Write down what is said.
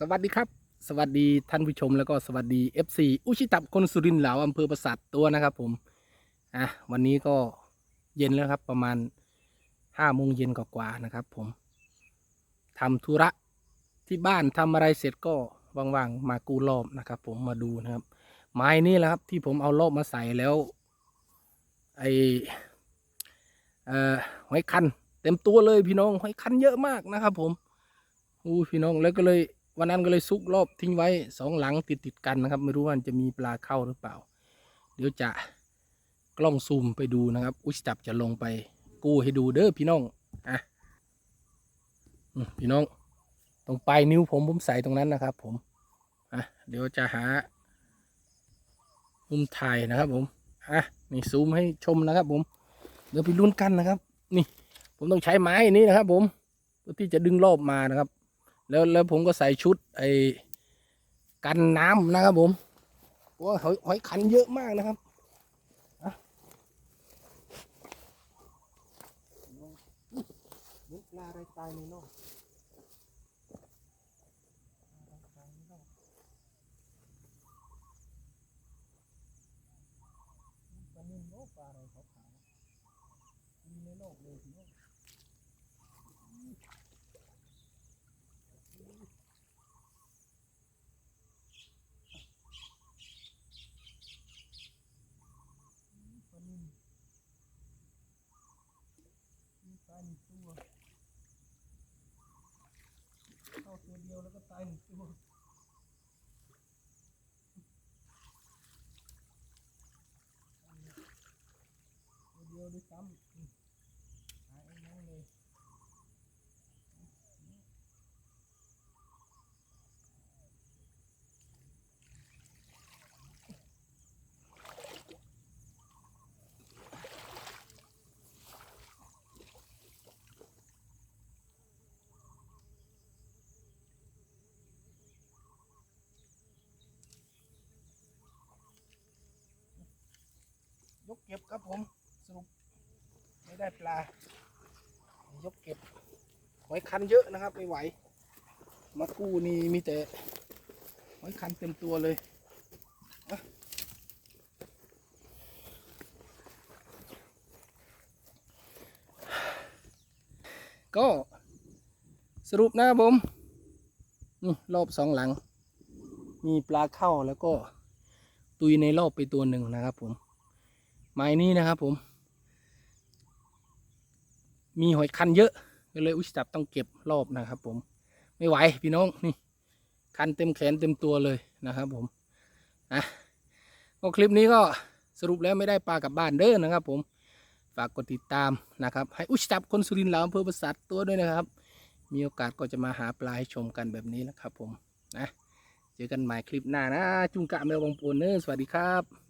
สวัสดีครับ สวัสดีท่านผู้ชมแล้วก็สวัสดี FC อุชิตับคนสุรินทร์เหลาอำเภอประสาทตัวนะครับผมอะวันนี้ก็เย็นแล้วครับประมาณห้าโมงเย็นกว่าๆนะครับ ผมทำธุระที่บ้านทำอะไรเสร็จก็ว่างๆมากู้รอบนะครับ ผมมาดูนะครับ ไม้นี่แหละครับที่ผมเอารอบมาใส่แล้วไอเอ่อหอยคันเต็มตัวเลยพี่น้องหอยคันเยอะมากนะครับ ผมอู้พี่น้องแล้วก็เลย วันนั้นก็เลยซุกรอบทิ้งไว้สองหลังติดติดกันนะครับ ไม่รู้ว่าจะมีปลาเข้าหรือเปล่า เดี๋ยวจะกล้องซูมไปดูนะครับ อุชจับจะลงไป กู้ให้ดูเด้อพี่น้องอะพี่น้อง ตรงปลายนิ้วผมผมใส่ตรงนั้นนะครับ ผมอะเดี๋ยวจะหามุมถ่ายนะครับ ผมอะนี่ซูมให้ชมนะครับ ผม เดี๋ยวไปลุ้นกันนะครับ นี่ ผมต้องใช้ไม้นี้นะครับ ผมเพื่อที่จะดึงรอบมานะครับ แล้วแล้วผมก็ใส่ชุดไอ้กันน้ำนะครับผมเพราะว่าหอยหอยขันเยอะมากนะครับมุดปลาอะไรตายในนอกปลานิ่มโลกปลาอะไรขาวๆกินในโลกเลยทีนี้ ปลานิ่มมีตายหนึ่งตัวเข้าตัวเดียวแล้วก็ตายหนึ่งตัวตัวเดียวด้วยซ้ำอืมหายน้องเลย ยก เก็บครับผมสรุปไม่ได้ปลา ยกเก็บหอยคันเยอะนะครับไม่ไหว มากู้นี่มีแต่หอยคันเต็มตัวเลยก็สรุปนะครับผมนี่รอบสองหลัง มีปลาเข้าแล้วก็ตุยในรอบไปตัวหนึ่งนะครับผม ไม้นี้นะครับผม มีหอยคันเยอะก็เลยอุชจับต้องเก็บรอบนะครับ ผม ไม่ไหวพี่น้องนี่ คันเต็มแขนเต็มตัวเลยนะครับผมนะก็คลิปนี้ก็สรุปแล้วไม่ได้ปลากลับบ้านเด้อนะครับ ผมฝากกดติดตามนะครับ ให้อุชจับคนสุรินทร์ลาอำเภอประสาทตัวด้วยนะครับ มีโอกาสก็จะมาหาปลาให้ชมกันแบบนี้นะครับ ผมนะเจอกันใหม่คลิปหน้านะ จุงกะแมวบางปูนเนอร์สวัสดีครับ